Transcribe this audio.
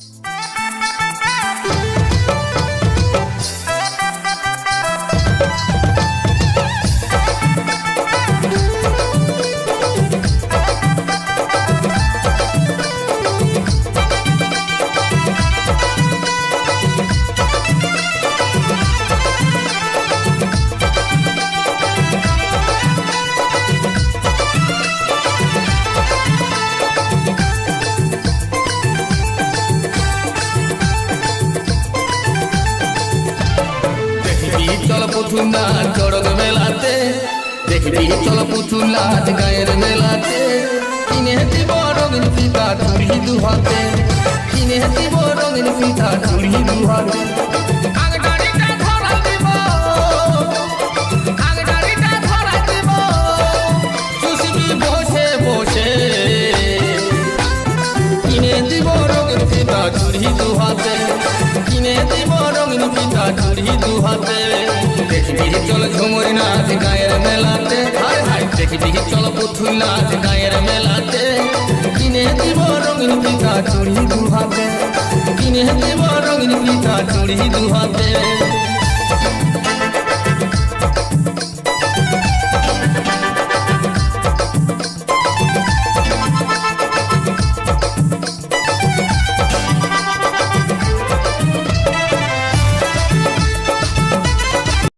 দেখবি চল পুতুলা, চড়ক মেলাতে। দেখবি চল পুতুলা, গায়ের মেলাতে। কিনে দিব রঙিন ফিতা চুড়ি দুহাতে কিনে দিব রঙিন ফিতা দিব রঙিন ফিতা চুড়ি দুহাতে। দেখবি চল ঝুমুর নাচ গায়ের মেলাতে। দেখবি চল পুতুল নাচ গায়ের মেলাতে। কিনে দিব রঙিন ফিতা চুড়ি দুহাতে। কিনে দিব রঙিন ফিতা চুড়ি দুহাতে।